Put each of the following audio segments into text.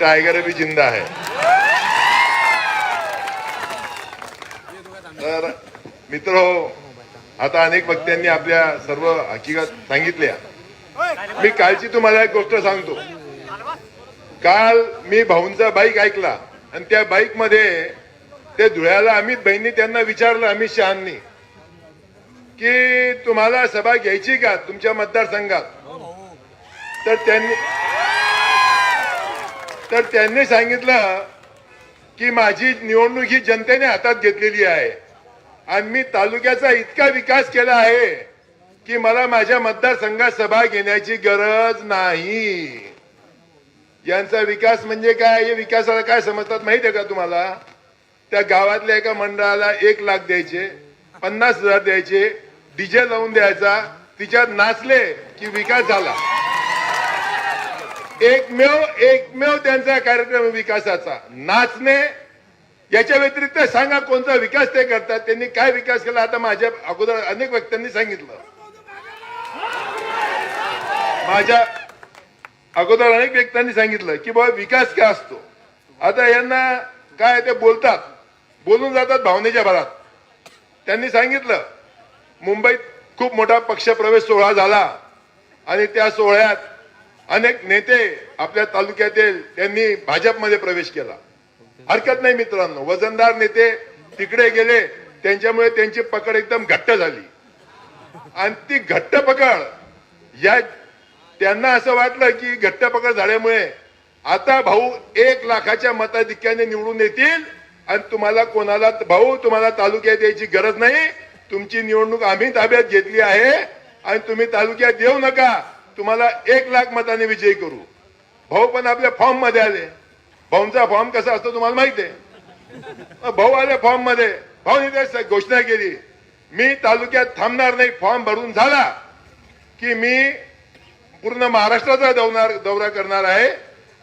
Tiger भी जिंदा है तर मित्र हो, आता अनेक वक्त्यांनी आपल्या सर्व हकीकत सांगितल्या. मी कालची तुम्हाला एक गोष्ट सांगतो. काल मी भाऊंचा बाईक ऐकला आणि त्या बाईकमध्ये ते धुळ्याला अमित बहिणी त्यांना विचारलं अमित शहानी की तुम्हाला सभा घ्यायची का तुमच्या मतदारसंघात? तर त्यांनी तर त्यांनी सांगितलं की माझी निवडणूक ही जनतेने हातात घेतलेली आहे. आणि मी तालुक्याचा इतका विकास केला आहे की मला माझ्या मतदारसंघात सभा घेण्याची गरज नाही. यांचा विकास म्हणजे काय? हे विकासाला काय समजतात माहिती आहे का तुम्हाला? त्या गावातल्या एका मंडळाला एक लाख द्यायचे पन्नास हजार द्यायचे डीजे लावून द्यायचा तिच्यात नाचले की विकास झाला. एकमेव एकमेव त्यांचा कार्यक्रम विकासाचा. नाचणे याच्या व्यतिरिक्त सांगा कोणता विकास ते करतात त्यांनी काय विकास केला आता माझ्या अगोदर अनेक व्यक्तींनी सांगितलं. माझ्या अगोदर अनेक व्यक्तांनी सांगितलं की बाबा विकास काय असतो? आता यांना काय ते बोलतात बोलून जातात भावनेच्या भरात. त्यांनी सांगितलं मुंबईत खूप मोठा पक्षप्रवेश सोहळा झाला आणि त्या सोहळ्यात अनेक नेते आपल्या तालुक्यातील त्यांनी भाजपमध्ये प्रवेश केला. हरकत नाही मित्रांनो वजनदार नेते तिकडे गेले त्यांच्यामुळे त्यांची पकड एकदम घट्ट झाली. आणि ती घट्ट पकड या त्यांना असं वाटलं की घट्ट पकड झाल्यामुळे आता भाऊ एक लाखाच्या मताधिक्याने निवडून येतील आणि तुम्हाला कोणाला भाऊ तुम्हाला तालुक्यात यायची गरज नाही. तुमची निवडणूक आम्ही ताब्यात घेतली आहे आणि तुम्ही तालुक्यात येऊ नका. तुम्हाला एक लाख मताने विजयी करू. भाऊ पण आपल्या फॉर्ममध्ये आले. भाऊंचा फॉर्म कसा असतो तुम्हाला माहिती आहे? भाऊ आले फॉर्ममध्ये. भाऊने घोषणा केली. मी तालुक्यात थांबणार नाही. फॉर्म भरून झाला की मी पूर्ण महाराष्ट्राचा दौनार दौरा करणार आहे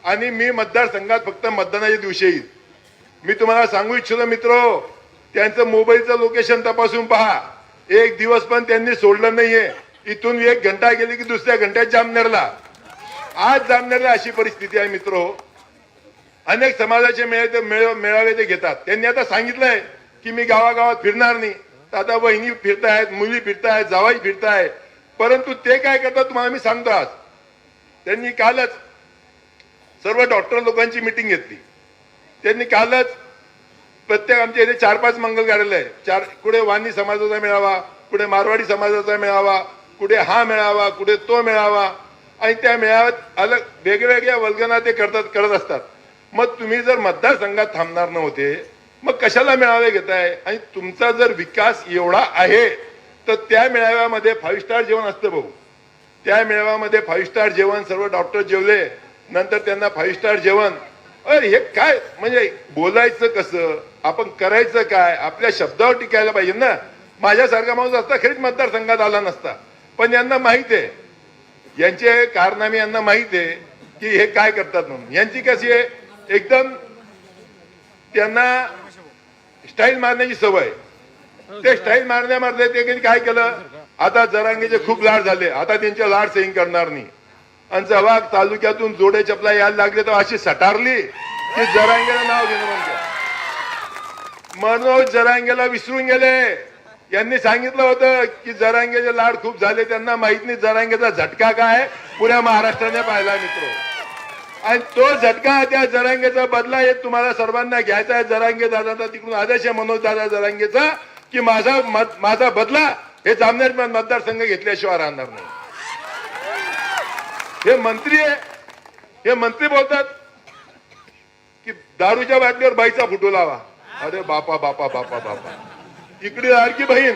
आणि मी मतदारसंघात फक्त मतदानाच्या दिवशी येईल. मी तुम्हाला सांगू इच्छितो मित्र त्यांचं मोबाईलचं लोकेशन तपासून पहा. एक दिवस पण त्यांनी सोडलं नाहीये. इथून एक घंटा गेली की दुसऱ्या घंट्यात जामनेरला. आज जामनेरला अशी परिस्थिती आहे मित्र. अनेक समाजाचे मेळे ते मेळ- मेळावे ते घेतात. त्यांनी आता सांगितलंय की मी गावागावात फिरणार नाही. आता वहिनी फिरतायत मुली फिरतायत जावाई फिरताय. परंतु ते काय करतात तुम्हाला मी सांगतो आज. त्यांनी कालच सर्व डॉक्टर लोकांची मिटिंग घेतली. त्यांनी कालच प्रत्येक आमच्या इथे चार पाच मंगल कार्यालय आहे. चार कुठे वाणी समाजाचा मेळावा कुठे मारवाडी समाजाचा मेळावा कुठे हा मिळावा कुठे तो मिळावा आणि त्या मेळाव्यात अलग वेगवेगळ्या वल्गना ते करतात करत असतात. मग तुम्ही जर मतदारसंघात थांबणार नव्हते मग कशाला मेळावे घेताय? आणि तुमचा जर विकास एवढा आहे तर त्या मेळाव्यामध्ये फाईव्ह स्टार जेवण असतं भाऊ. त्या मेळाव्यामध्ये फाईव्ह स्टार जेवण सर्व डॉक्टर जेवले नंतर त्यांना फाईव्ह स्टार जेवण. अरे हे काय? म्हणजे बोलायचं कसं? आपण करायचं काय? आपल्या शब्दावर टिकायला पाहिजे ना? माझ्यासारखा माणूस असता खरीच मतदारसंघात आला नसता. पण यांना माहीत आहे. यांचे कारनामे यांना माहीत आहे की हे काय करतात म्हणून. यांची कशी आहे? एकदम त्यांना स्टाईल मारण्याची सवय. ते स्टाईल मारण्या मारले ते काय केलं? आता जरांगेचे खूप लाड झाले. आता त्यांचे लाड सही करणार नाही. आणि जेव्हा तालुक्यातून जोडे चपला यायला लागले तर अशी सटारली की जरांगेला नाव घेणं म्हणजे मनोज जरांगेला विसरून गेले. यांनी सांगितलं होतं की जरांगेचे लाड खूप झाले त्यांना माहीत नाही जरांगेचा झटका काय पुऱ्या महाराष्ट्राने पाहिला मित्र. आणि तो झटका त्या जरांगेचा बदला हे तुम्हाला सर्वांना घ्यायचा आहे. जरांगे दादाचा तिकडून आदेश आहे मनोज दादा जरांगेचा की माझा माझा बदला हे जामनेर मतदारसंघ घेतल्याशिवाय राहणार नाही. हे मंत्री आहे. हे मंत्री बोलतात की दारूच्या बाटलीवर बाईचा फुटू लावा. अरे बापा बापा बापा बापा. इकडे लाडकी बहीण.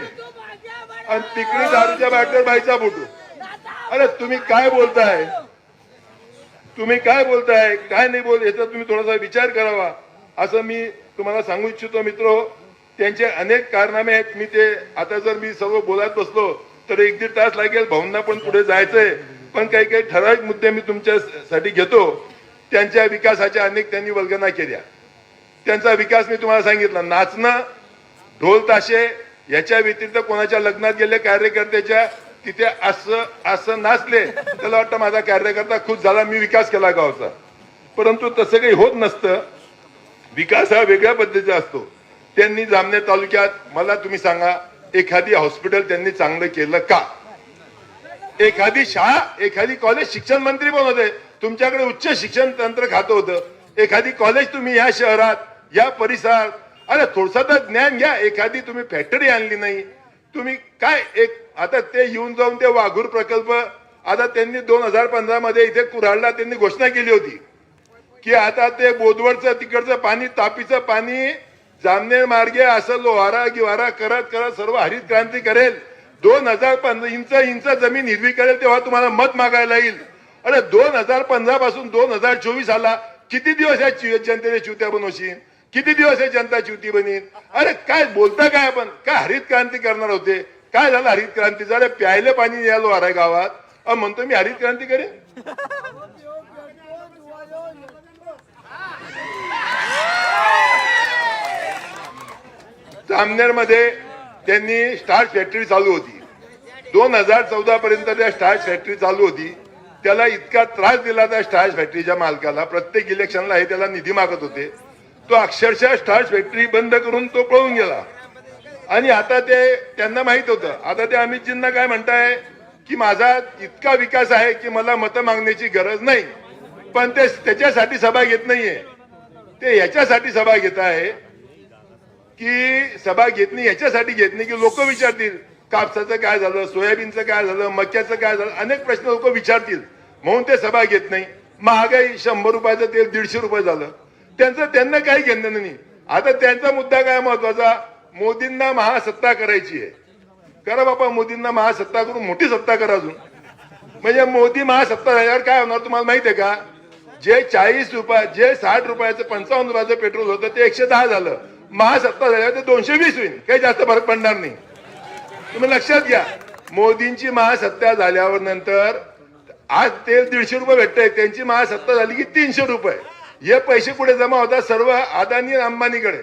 आणि तिकडे दारूच्या बाटलीवर बाईचा फोटो. अरे तुम्ही काय बोलताय? तुम्ही काय बोलताय? काय नाही बोल याचा तुम्ही थोडासा विचार करावा. असं मी तुम्हाला सांगू इच्छितो मित्र. त्यांचे अनेक कारनामे आहेत. मी ते आता जर मी सर्व बोलत बसलो तर एक दीड तास लागेल. भाऊंना पण पुढे जायचंय. पण काही काही ठराविक मुद्दे मी तुमच्यासाठी घेतो. त्यांच्या विकासाच्या अनेक त्यांनी वल्गना केल्या. त्यांचा विकास मी तुम्हाला सांगितला. नाचणं ढोल ताशे याच्या व्यतिरिक्त कोणाच्या लग्नात गेले कार्यकर्त्याच्या तिथे असं असं नाचले त्याला वाटतं माझा कार्यकर्ता खुश झाला मी विकास केला गावचा. परंतु तसं काही होत नसतं. विकास हा वेगळ्या पद्धतीचा असतो. त्यांनी जामनेर तालुक्यात मला तुम्ही सांगा एखादी हॉस्पिटल त्यांनी चांगलं केलं का? एखादी शाळा एखादी कॉलेज शिक्षण मंत्री पण होते. तुमच्याकडे उच्च शिक्षण तंत्र खातं होतं. एखादी कॉलेज तुम्ही या शहरात या परिसरात अरे थोडसं तर ज्ञान घ्या. एखादी तुम्ही फॅक्टरी आणली नाही. तुम्ही काय एक आता ते येऊन जाऊन ते वाघूर प्रकल्प आता त्यांनी दोन हजार पंधरा मध्ये इथे कुऱ्हाडला त्यांनी घोषणा केली होती. की आता ते बोदवडचं तिकडचं पाणी तापीचं पाणी जामनेर मार्गे असं लोहारा गिवारा करत करत सर्व हरित क्रांती करेल. दोन हजार पंधरा इंच इंच जमीन हिरवी करेल तेव्हा तुम्हाला मत मागायला येईल. अरे दोन हजार पंधरा पासून दोन हजार चोवीस आला किती दिवस या जनतेने चिवत्या बनवशील? किती दिवस आहे जनता चिवती बनीन? अरे काय बोलता काय आपण? काय हरित क्रांती करणार होते? काय झालं हरित क्रांती झालं प्यायलं पाणी या लोहारा गावात. अहो, म्हणतो मी हरित क्रांती करेन? जामनेरमध्ये त्यांनी स्टार्च फॅक्टरी चालू होती. दोन हजार चौदा पर्यंत त्या स्टार्च फॅक्टरी चालू होती. त्याला इतका त्रास दिला त्या स्टार्च फॅक्टरीच्या मालकाला. प्रत्येक इलेक्शनला हे त्याला निधी मागत होते. तो अक्षरशः स्टार्च फॅक्टरी बंद करून तो पळून गेला. आणि आता ते त्यांना माहीत होतं. आता ते अमितजींना काय म्हणताय की माझा इतका विकास आहे की मला मतं मागण्याची गरज नाही. पण ते त्याच्यासाठी सभा घेत नाहीये. ते याच्यासाठी सभा घेत आहे की सभा घेत नाही याच्यासाठी घेत नाही की लोक विचारतील कापसाचं काय झालं सोयाबीनचं काय झालं मक्याचं काय झालं अनेक प्रश्न लोक विचारतील. म्हणून ते सभा घेत नाही. महागाई शंभर रुपयाचं तेल दीडशे रुपये झालं. त्यांचं त्यांना काही घेणं नाही. आता त्यांचा मुद्दा काय महत्त्वाचा? मोदींना महासत्ता करायची आहे. करा बापा मोदींना महासत्ता करून मोठी सत्ता करा अजून. म्हणजे मोदी महासत्ता झाल्यावर काय होणार तुम्हाला माहिती आहे का? जे चाळीस रुपये जे साठ रुपयाचं पंचावन्न रुपयाचं पेट्रोल होतं ते एकशे दहा झालं. महासत्ता झाल्यावर ते दोनशे वीस होईल. काही जास्त फरक पडणार नाही. तुम्ही लक्षात घ्या. मोदींची महासत्ता झाल्यावर नंतर आज तेल दीडशे रुपये भेटतंय. त्यांची महासत्ता झाली की तीनशे रुपये. हे पैसे कुठे जमा होतात? सर्व अदानी अंबानीकडे.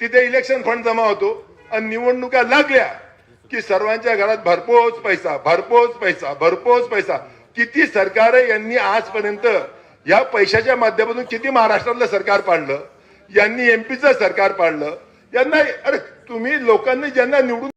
तिथे इलेक्शन फंड जमा होतो. आणि निवडणुका लागल्या की सर्वांच्या घरात भरपोच पैसा भरपोच पैसा भरपोच पैसा. किती सरकार यांनी आजपर्यंत या पैशाच्या माध्यमातून किती महाराष्ट्रातलं सरकार पाडलं? यांनी एमपीचं सरकार पाडलं? यांना अरे तुम्ही लोकांनी ज्यांना निवडून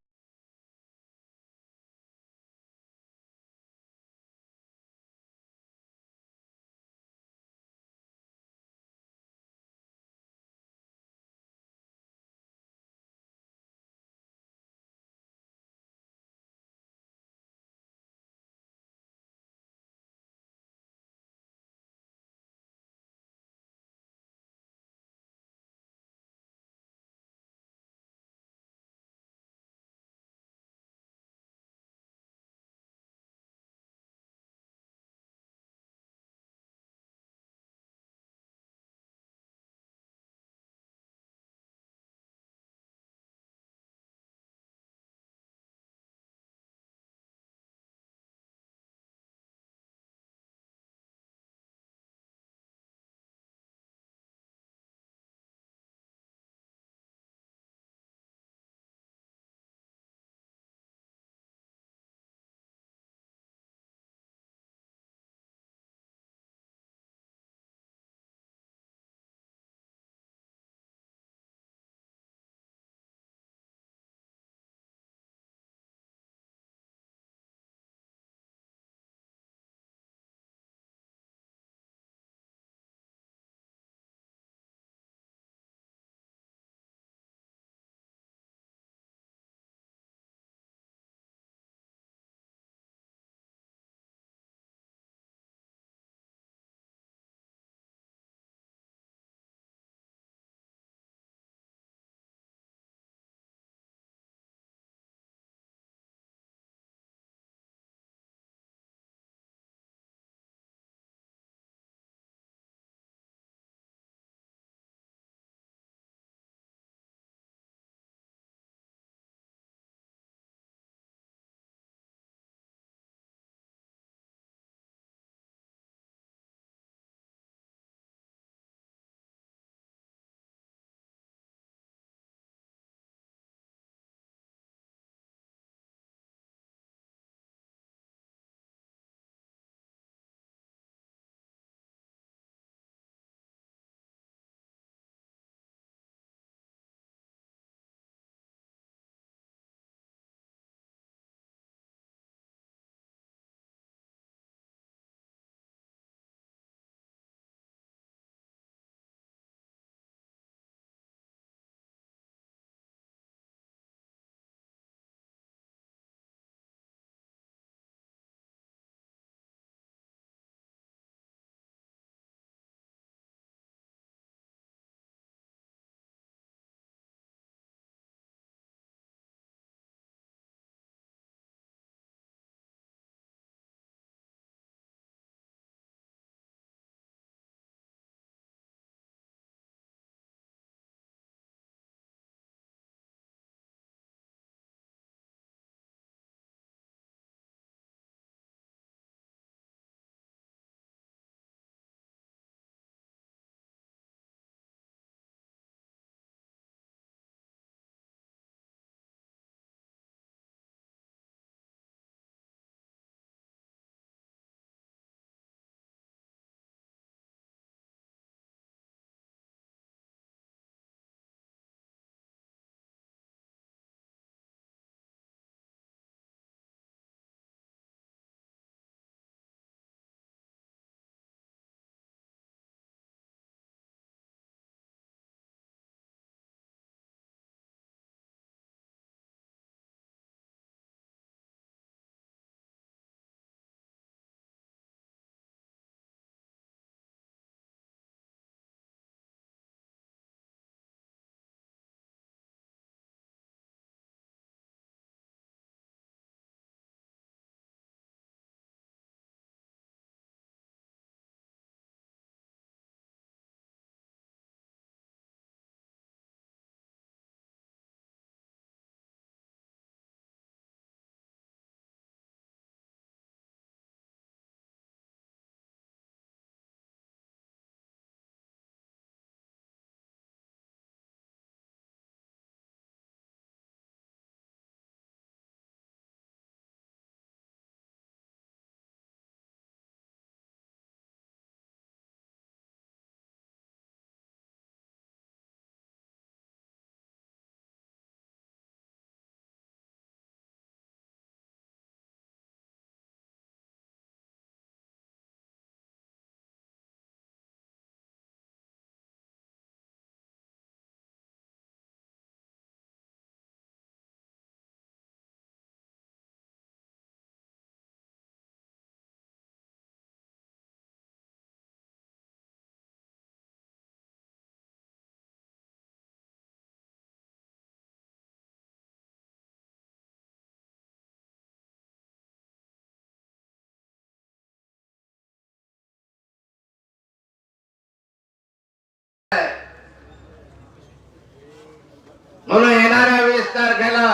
तारखेला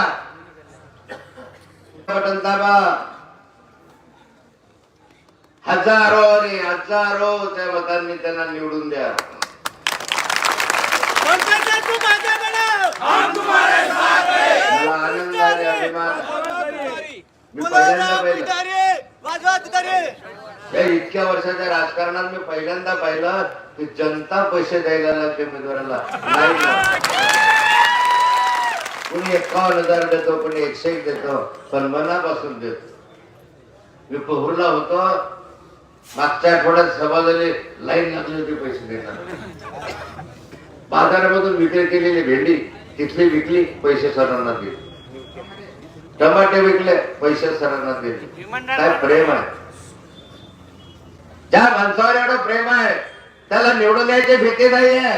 बटन दाबा. हजारो आणि हजारो त्या मतांनी त्यांना निवडून द्या. मला आनंद आणि अभिमान. मी पहिल्यांदा पाहिलं. या इतक्या वर्षाच्या राजकारणात मी पहिल्यांदा पाहिलं की जनता पैसे द्यायला लागते उमेदवाराला. नाही. कुणी एकावन्न हजार देतो कुणी एकशे एक देतो पण मनापासून देतो. मी पोहरला होतो मागच्या आठवड्यात सभा झाली लाईन लागली होती पैसे देणार बाजारामधून विक्री केलेली भेंडी तिथली विकली पैसे सरांना दिले. टमाटे विकले पैसे सरांना दिले. काय प्रेम आहे? ज्या माणसावर एवढं प्रेम आहे त्याला निवडून द्यायची भीती नाहीये.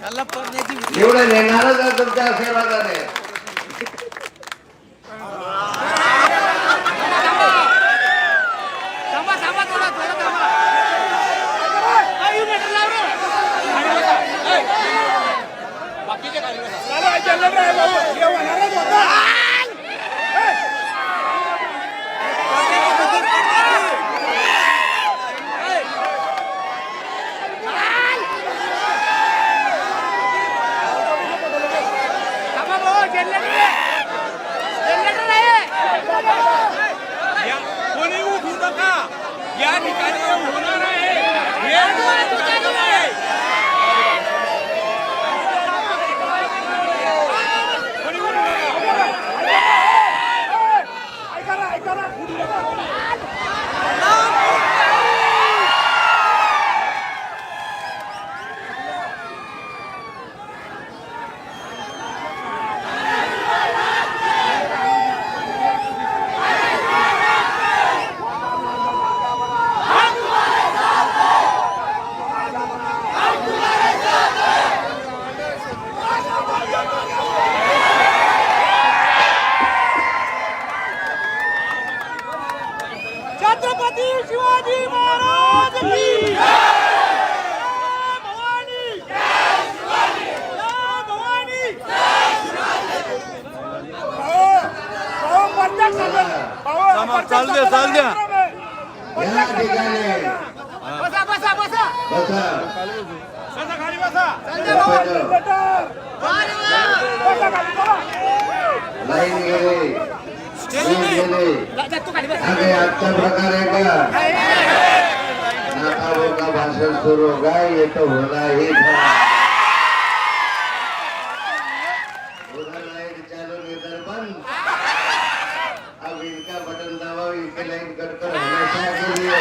निवडून येणारच आहे तुमच्या आशीर्वादाने. थांबा थांबा थोडा थोडा थांबा काय येऊ नका लाव रे. थांबा भाऊ, जनरेटर आहे. जनरेटर आहे. या कोणी उठू नका या ठिकाणी होणार आहे हे कार्यक्रम आहे कोणी उठू नका छत्रपती शिवाजी महाराज की जय! भवानी जय भवानी चालू द्या चालू द्या. या ठिकाणी. बसा बसा बसा. बसा. सदा खाली बसा. लाईन गेली. लाईन गेली. बस. प्रकार का? नाका भाषण सुरू. काय येतो होला हे लाइट चालू इधर बंद अब इनका बटन दबाओ इनकी लाइन कर कर हमेशा के लिए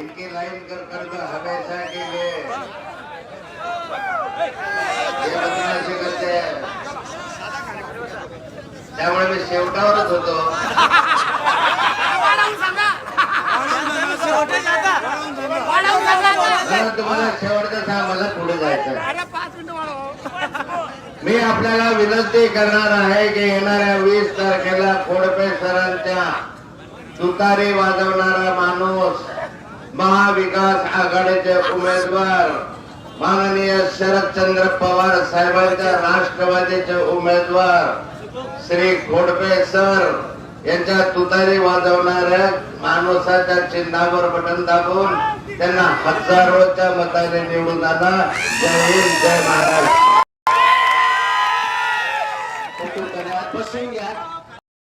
इनकी लाइन कर कर दो हमेशा के लिए। हे बदमाशी करते त्यामुळे मी शेवटावरच होतो. तुम्हाला शेवटचं सांग मला पुढे जायचं अरे पाच मिनिटं वाढव मी आपल्याला विनंती करणार आहे की येणाऱ्या वीस तारखेला खोडपे सरांच्या तुतारी वाजवणारा माणूस महाविकास आघाडीचे उमेदवार माननीय शरदचंद्र पवार साहेबांच्या राष्ट्रवादीचे उमेदवार श्री खोडपे सर यांच्या तुतारी वाजवणाऱ्या माणसाच्या चिन्हावर बटन दाबून त्यांना हजारोच्या मताने निवडून आला जय हिंद जय महाराष्ट्र.